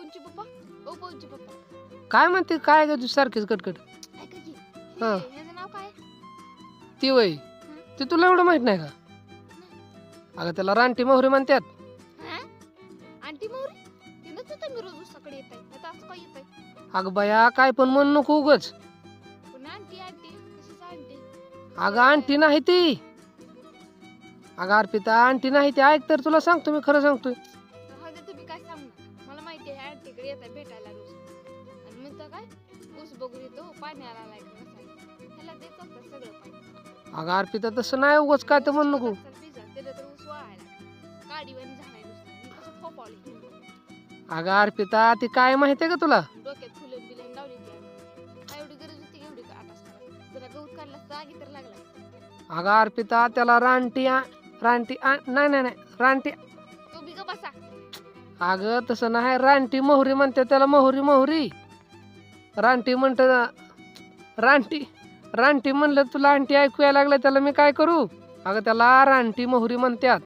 पवनची पप्पा? ओ पवनची पप्पा. काय म्हणते? काय ग तू सारखीच कटकट ऐका की हा. हे- ह्याचं नाव काय? ती वय ते तुला एवढं माहीत नाही का? अगं त्याला रानटी मोहरी म्हणतात. हा? आंटी मोरी तिनंच होतं मी रोज सकाळी येत आहे. आता असं काय येत आहे. अगं बया काय पण म्हण नको उगच. पुन्हा आंटी आंटी? कशाचं आंटी? अगं आणटी नाही ती. अगं अर्पिता आणटी नाही ती. ऐक तर तुला सांगतो मी खरं सांगतोय. काय सांगू मला माहिती आहे आंटीकडे येत आहे भेटायला रोज. आणि म्हणतो काय ऊस बघून येतो पाण्याला आलाय का नसाय ह्याला सगळं पाणी. अगं अर्पिता तसं नाही उगच काय तर म्हण नको. त्याला तर ऊस वाळायला काडीवाणी झालाय नुसता. मी कसं फोपावली अगं अर्पिता ती काय माहितीये का तुला? डोक्यात फुलं बिलं लावली ती. आम्ही. काय एवढी गरज होती एवढी का आटास करायला जरा गवत काढला जागी तर लागला. अगं अर्पिता त्याला रानटी आ- रानटी आ- नाही नाही नाही. रानटी तो अगं तसं नाही. रानटी मोहरी म्हणते त्याला मोहरी मोहरी. रानटी म्हणत रानटी रानटी म्हणलं तुला आंटी ऐकू यायला लागलं त्याला मी काय करू? अगं त्याला रानटी मोहरी म्हणतात.